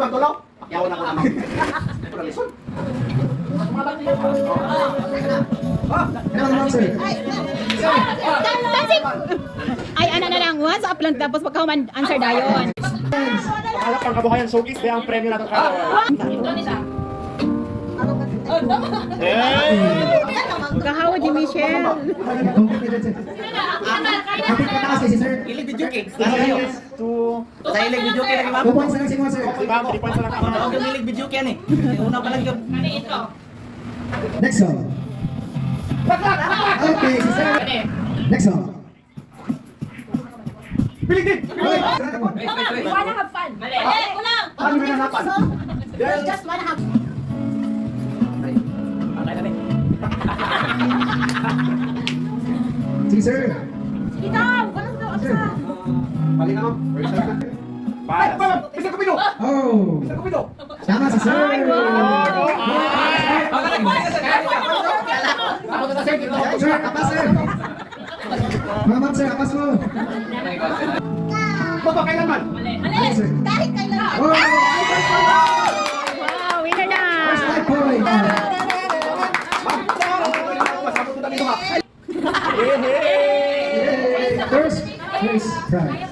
murag tulo. Pakyaw na ko naman. Murag lison. Ano naman, sir? That's it. Ay, ano na lang, once up lang tapos pagka man answer dayon. Hanap ang kabuhayan showcase kaya ang premyo natin karon. Kahawad ni Michelle. Complete na kasi, sir. Ilig video cake. Two. Sa ilig video cake lagi ma'am. Two points na lang si Juan, sir. Ma'am, three points na lang Ako ako. yung ilig video cake ni. Una pa lang yun. Next song. Okay, si sir. Next song. Piling din! Wanna have fun. Mali. Ano napan? Just wanna have Sige, sir. Ikaw, walang daw Sir. Mali na, ma'am. Para. Bisa ko pino! Oh. Bisa ko pino! Tama si sir. Ako na sir, dito. Sir, apas, sir. Mga ma'am, sir, apas mo. Toto, kailan man? Ano, sir? Kahit kailan. Oh, prize.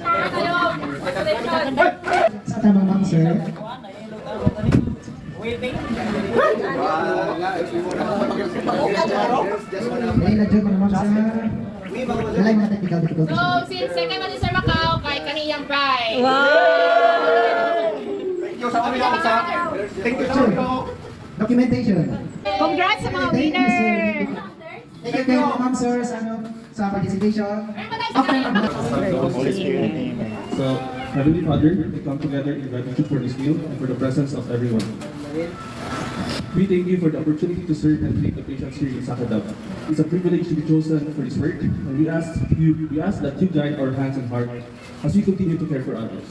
Sa tamang ma'am, sir. Ay, na-joke mo naman sa Alay mga technical difficulties. So, since second is Sir Macau, kay kaniyang prize. Thank you sa kami lang sa... Thank you, Sir, documentation. Congrats sa mga Thank you, winner. sir. Thank you, ma'am, sir, sa, ano, sa participation. So, Heavenly Father, we come together in gratitude for this meal and for the presence of everyone. We thank you for the opportunity to serve and treat the patients here in Sakadab. It's a privilege to be chosen for this work, and we ask you, we ask that you guide our hands and heart as we continue to care for others.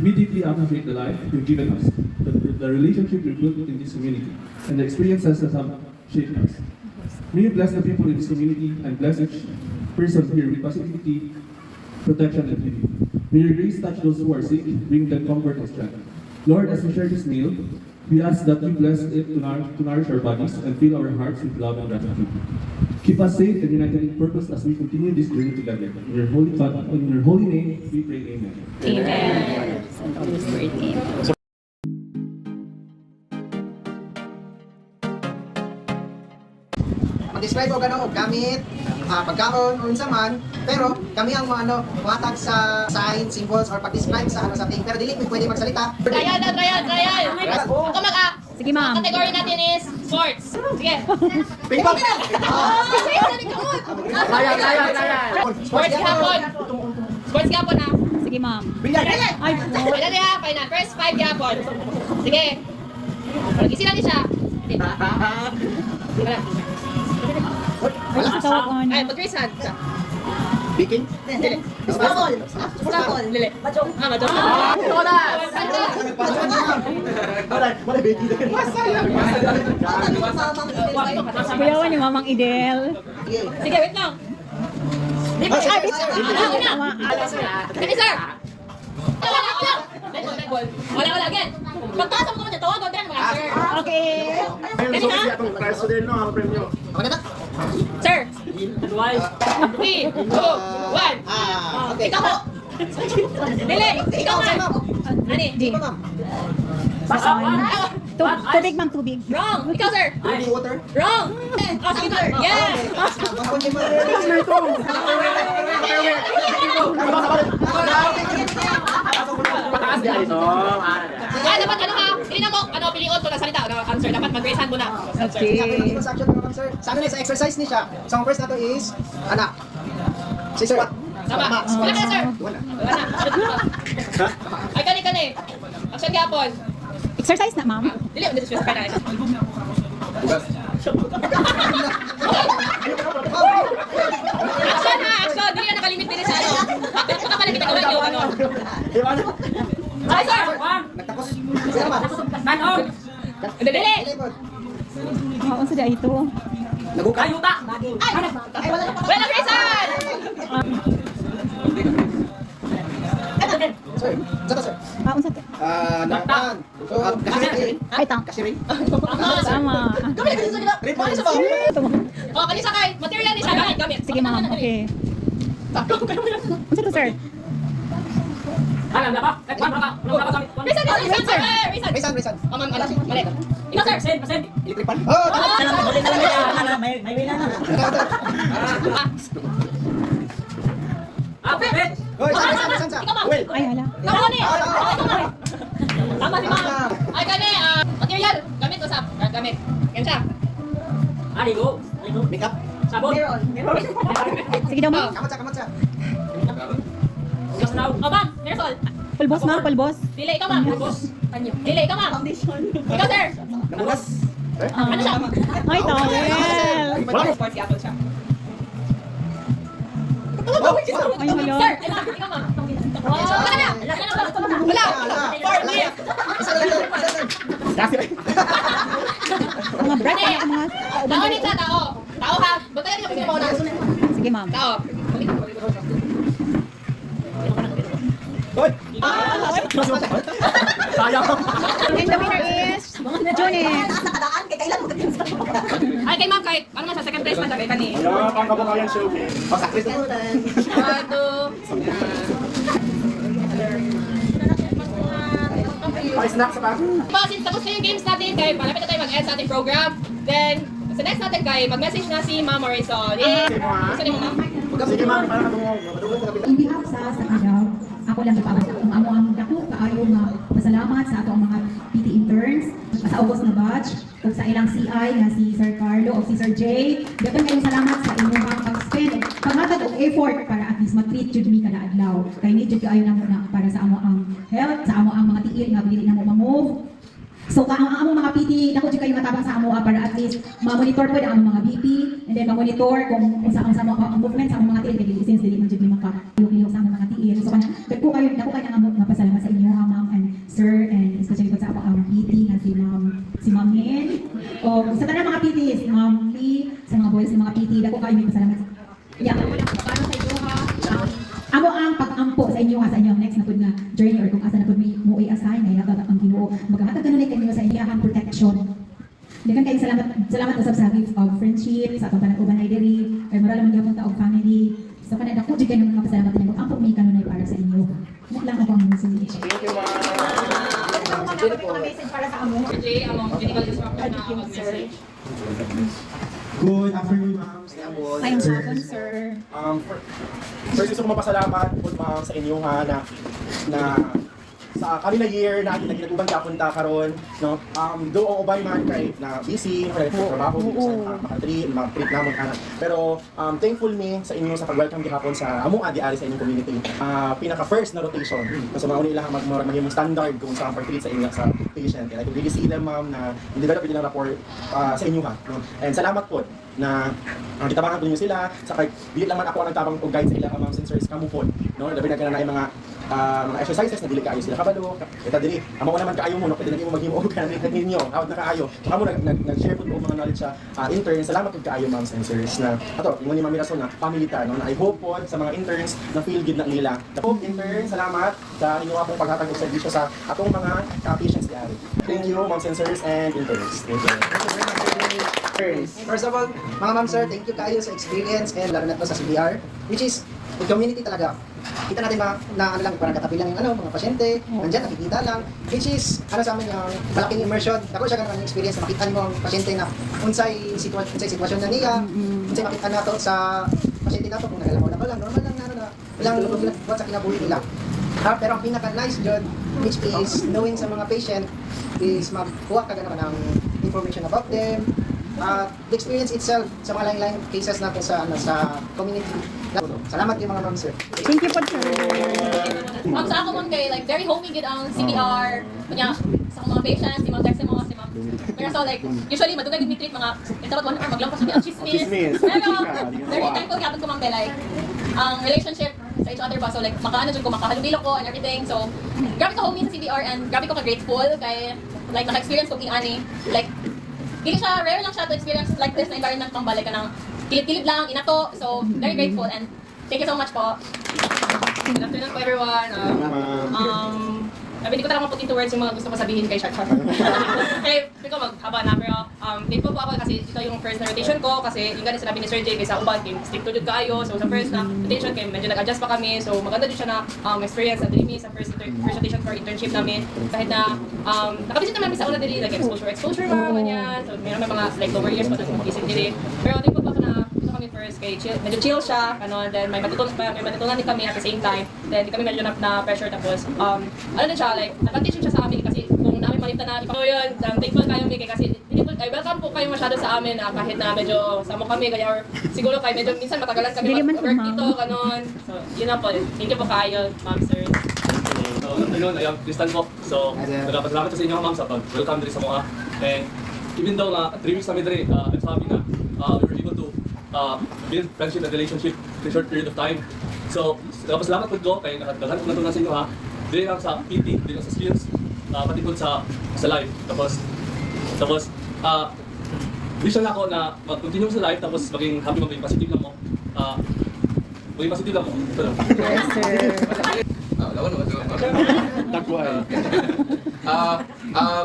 We deeply appreciate the life you've given us, the, the relationship you've built in this community, and the experiences that have shaped us. May you bless the people in this community and bless each person here with positivity, protection, and healing. May your grace touch those who are sick, bring them comfort and strength. Lord, as we share this meal, we ask that you bless it to nourish, to nourish our bodies and fill our hearts with love and gratitude. Keep us safe and united in purpose as we continue this journey together. In your holy, in your holy name, we pray, Amen. Amen. Name. mag-describe o gano'n o gamit, ah, pagkaon, o unsa man, pero kami ang mga ano, muhatag sa sign, symbols, or pag-describe sa ano sa thing. Pero dili mo pwede magsalita. Trial na, trial, trial. Ako mag-a. Sige, ma'am. Category natin is sports. Sige. Ping pong! Kaya, kaya, kaya. Sports gapon. Sports gapon ha. Sige, ma'am. Bilyar! Ay, Pwede niya, final. First five gapon. Sige. Pag-isi lang niya siya. Hindi. Wala. Wala sa tawag on. Ay, mag-raise hand. Speaking? Dili. Basketball. Basketball. Dili. Majong. Ah, majong. Todas. Wala, wala, Becky. Kuyawan ni Mamang Idel. Sige, wait lang. Ba? Ay, wait lang. Wala. Sige, sir. Wala, wala. Wala, wala. Again. Pagtaas mo naman tawag ko din, mga sir. Okay. Ayun, so kasi atong prize din, no, ang premyo. Okay na? Sir. Three, two, one. Ah, okay. Ikaw po. Dili, ikaw nga. Ani? Di. Tu tubig, ma'am, tubig. Wrong. Ikaw, sir. Drinking water. Wrong. Oh, sige, sir. Yes. Pataas di ay, no. Ah, dapat ano ka? Hindi na mo, ano, pilion ko na salita. Ano, answer. Dapat mag-raise hand muna. Answer. Okay. Sa sir. Sa ano na, sa exercise ni siya. So, ang first na to is, anak. Si sir. Tama. Wala ka na, sir. Wala na. Ay, kani, kani. Action gapon. Exercise na, ma'am. Dili, hindi specify na. Action ha, action. Dili na nakalimit din sa ano. Pero kung kapalagit ang ulan yung ano. Di ba? Ay, sir. Naman. Tanong. Dili. Dili po. Oo, sa dahil ito. Nabuka. Ayuta. Ay, wala na raise hand. Sir, saan sir? Ah, unsa to? Ah, naman. So, Ay, tang. Tama. Kami na kasi sa gila. Paano siya ba? Oh, kali sa kay. Material ni siya. Gamit. Sige, ma'am. Okay. Ano to, sir? Reason, reason, reason. Eh, reason. Reason, reason. Oh, ma'am, ano? Mali. Ikaw, sir. Send, send. Electric pan? Oh, tama. Huli na lang yan. May, may wala na. Ah, bet. Hoy, saan? Ikaw, ma'am. Well, Ay, hala. Tama ni. Ah, ma'am. Tama si ma'am. Ay, kani, ah, material. Gamit, usap. Ah, Gamit. Yan siya. Aligo. Aligo. make up. Sabon. Sige daw, ma'am. Kamot siya, kamot siya. Gas na. Oh, Aerosol. Pulbos, ma'am. Pulbos. Dili, ikaw, ma'am. Dili, ikaw, ma'am. Foundation. Ikaw, sir. Namunas. Ano siya? Ay, towel. Ay, hala. Sir, ikaw, ikaw, ma'am. Wala na. Wala na. Wala. Four, three. Isa lang, isa lang. Mga ano, mga... Tao nito, tao. Tao ha. Basta yan yung pinamauna. Sige, ma'am. Tao. Hoy! And the winner is... Junix. Ay, kay ma'am, kahit ano man sa second place man sabi kani. Wala pang kabuhayan showbiz. Oh, sakris na. One, two. Ay, snack sa pa. Pa, since tapos na yung games natin, kay malapit na tayo mag-end sa ating program. Then, sa next natin kay mag-message na si Ma'am Marisol. Eh, gusto niyo mo, ma'am? Sige ma'am, parang katungog. In behalf sa sa Kadaw, ako lang ipabasa kung amo ang dako kaayo nga pasalamat sa ato ang mga PT interns sa August na batch ug sa ilang CI nga si Sir Carlo o si Sir Jay. Daghang kayong salamat sa inyong pag-spend paghatag og effort para at least ma-treat jud mi kada adlaw. Kay need jud kaayo na muna para sa amo ang health, sa amo ang mga tiil nga dili na mo ma-move. So ka ang among mga PT nako jud kayo matabang sa amo ah, para at least ma-monitor po ang mga BP and then ma-monitor kung kung sa sa mga ang movement sa among mga tiil kay since dili man jud mi maka ilog sa among mga tiil. So kana dagko kayo nako kayo nga nga pasalamat sa inyo ha ma'am and sir and especially po sa among among PT nga si ma'am si Ma'am Min o sa tanang mga PT si Ma'am Lee sa mga boys sa mga PT dako kayo may pasalamat. Yeah, para sa inyo ha. Um, Amo ang pag-ampo sa inyo ha sa inyong next na pud nga journey or kung asa na pud may mo i-assign nga yata ang Ginoo maghatag kanunay kanyo sa inyong protection. Dagan kayo salamat salamat usab sa gift of friendship sa atong tanang uban ay diri ay maral man gyapon ta og family. So kana dako jud kayo mga pasalamat ninyo ampo may kanunay para sa inyo. Mo lang ako ang message. Thank you ma'am. Good afternoon ma'am. Ayong hapon, sir. Um, for, first gusto ko mapasalamat po ma'am sa inyo ha na na sa kanila year na ating nagkinatuban ka punta karon no? Um do ang uban man kay na busy kay trabaho dito sa mga trip mga trip namon ana pero um thankful me sa inyo sa pag-welcome gihapon sa among adi ari sa inyong community. Ah pinaka first na rotation. So mauni lang mag maging standard kung sa pag-treat sa inyo sa patient. And I can really see them ma'am na develop ang rapport ah, sa inyo ha no? and salamat po na ang kitabangan po ninyo sila. Sa kay dili lang man ako ang nagtabang og guide sa ila ma'am sensors. Kamo po no? Labi na kanang mga mga exercises na dili kaayo sila kabalo. Ita dili amo naman kaayo mo no? Pwede na mo maghimo og kanang ninyo hawat na kaayo. So kamo nag nag nag-share po og mga knowledge sa ah, intern salamat pud kaayo ma'am sensors na. Ato ingon ni ma'am Mirason na family ta no? Na I hope po sa mga interns na feel good na nila. Hope intern salamat sa inyo akong paghatag og serbisyo sa atong mga ah, patients diari. Thank you ma'am sensors and interns. Thank you. First of all, mga ma'am sir, thank you kayo sa experience and lalo na to sa CBR, which is community talaga. Kita natin ba na ano lang, parang katabi lang yung ano, mga pasyente, nandyan, nakikita lang, which is, ano sa amin, yung malaking immersion. Ako siya ganun ang experience, na makita mo ang pasyente na unsay, sitwa unsay sitwasyon na niya, unsay makita na to sa pasyente na to, kung nagalaw na lang, normal lang na, ano na, ilang lulog sa kinabuhi nila. Ah, pero ang pinaka-nice dyan, which is knowing sa mga patient, is magkuha ka naman ng information about them, at the experience itself sa mga lain-lain cases natin sa ano sa community. Salamat yung mga ma'am sir. Thank you po, sir. Ang sa ako man kay, like, very homey good ang CPR. Kanya, sa mga patients, si Ma'am Dex, si mga si Ma'am. Pero so, like, usually, madugay good treat mga, ito ba, one hour, maglampas kami ang chismis. Chismis. Pero, very thankful kapag ko, Ma'am, kay, like, ang relationship sa each other ba, so, like, makaano dyan ko, makahalubilo ko and everything. So, grabe ka homey sa CPR and grabe ko ka-grateful kay, like, naka-experience ko king ani. Like, Hindi siya, rare lang siya to experience like this na environment kang balik ka ng kilid-kilid lang, inato. So, very grateful and thank you so much po. Good afternoon po everyone. Um, um, Sabi, hindi ko talaga put into words yung mga gusto ko sabihin kay Shark Shark. Kaya, hindi ko maghaba na, pero um, thankful po ako kasi ito yung first na rotation ko kasi yung ganun sinabi ni Sir Jay, kaysa uban, kay stick to jud kayo. So sa first na rotation, kay medyo nag-adjust pa kami. So maganda din siya na um, experience sa Dreamy sa first, first rotation for internship namin. Kahit na um, nakabisit naman kami sa una dili, like exposure, exposure mga ganyan. So mayroon may mga like lower years pa nang visit dili. Pero thankful na first kay chill, medyo chill siya, ano, then may matutunan may matutunan din kami at the same time. Then di kami medyo na, na pressure tapos um ano din siya like din siya sa amin kasi kung namin malita na ipa yun, um, thankful kayo Migay kasi thankful, ay, welcome po kayo masyado sa amin ah, kahit na medyo samo kami kaya or siguro kayo medyo minsan matagalan kami mag-work dito, ganon. So, yun na po. Thank you po kayo, ma'am, sir. So, ayun, I am Tristan po. So, nagpapasalamat ko sa inyo, ma'am, sa pag-welcome diri sa mga. And even though na 3 weeks kami diri, uh, I'm so na uh, we were able to uh, build friendship and relationship in a short period of time. So, nagpapasalamat po ko kay nakadaghan ko natunan sa inyo ha. Dili lang sa PT, dili lang sa skills, uh, pati po sa sa life. Tapos, tapos, uh, vision ako na mag-continue sa life tapos maging happy maging positive lang mo. Uh, maging positive lang mo. Ito lang. Ah, wala naman doon. Ah, ah,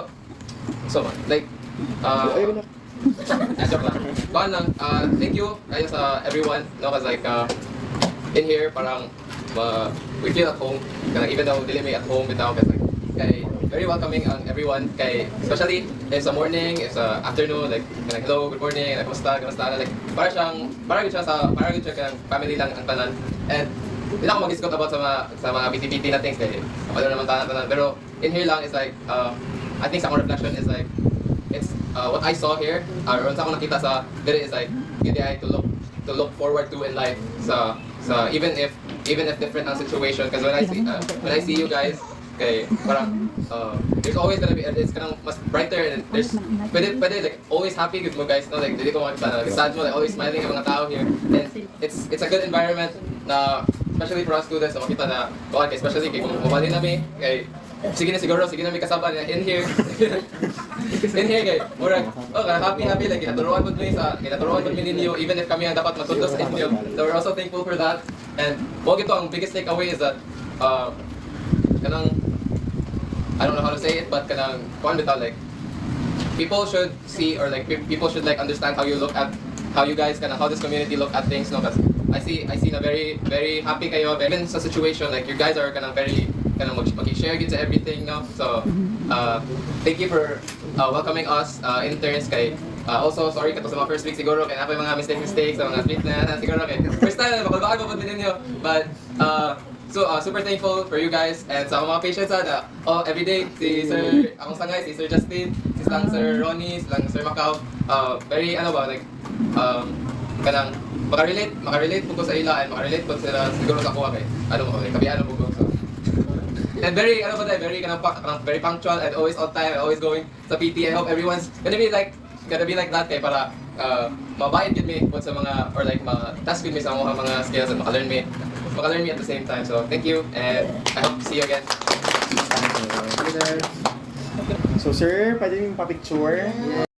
so, like, ah, ah, joke lang. Baka lang, ah, thank you kayo sa everyone, no, cause like, ah, in here, parang, ma, we feel at home, kanang even though dili may at home bitaw, kasi like, kay, very welcoming ang everyone, kay, especially, if sa morning, if sa afternoon, like, kanang, hello, good morning, like, kumusta, kumusta, like, para siyang, para siya sa, para gud siya kanang family lang ang tanan, and, hindi ako mag-discuss about sa mga sa mga BT-BT na things kaya ano naman tanan tanan. Pero in here lang is like uh, I think sa akong reflection is like it's uh, what I saw here or uh, sa akong nakita sa diri is like ay to look to look forward to in life So sa even if even if different ang situation. Because when I see uh, when I see you guys kay parang uh, there's always gonna be it's kanang mas brighter and there's pwede pwede like always happy good mo guys no? Like dili ko makita na sad mo like always smiling ang mga tao here. And it's it's a good environment na especially for us students na makita na okay especially kung mabali nami kay sige na siguro sige na may kasama na in here in here kay murag oh happy happy. Like naturuan pud mi sa naturuan pud mi ninyo even if kami ang dapat matuto sa inyo. So we're also thankful for that. And mo gito ang biggest takeaway is that uh, kanang I don't know how to say it but kanang kuan bitaw like people should see or like pe- people should like understand how you look at how you guys kind how this community look at things no? Because I see I see na very very happy kayo. Even sa situation like you guys are kind very kind mag share to everything no? So uh, thank you for uh, welcoming us uh, interns kay uh, also sorry kato sa mga first week siguro kay nakoy mga mistake mistakes sa mga split na siguro kay first time makulbaan ko din ninyo but uh, So, uh, super thankful for you guys and sa mga patients ha, na oh, every day, si Sir, akong sangay, si Sir Justin, si silang Sir Ronnie, silang Sir Macau, uh, very, ano ba, like, um, kanang, makarelate, makarelate po ko sa ila and makarelate po sila siguro sa kuha kay, ano mo, like, kabiano po ko. And very, ano ba tayo, very, kanang, very punctual and always on time always going sa PT. I hope everyone's gonna be like, gonna be like that kay para uh, mabait yun me po sa mga, or like, ma-task yun me sa mga mga skills and maka-learn me, maka-learn me at the same time. So, thank you and I hope to see you again. So sir, pwede yung pa-picture.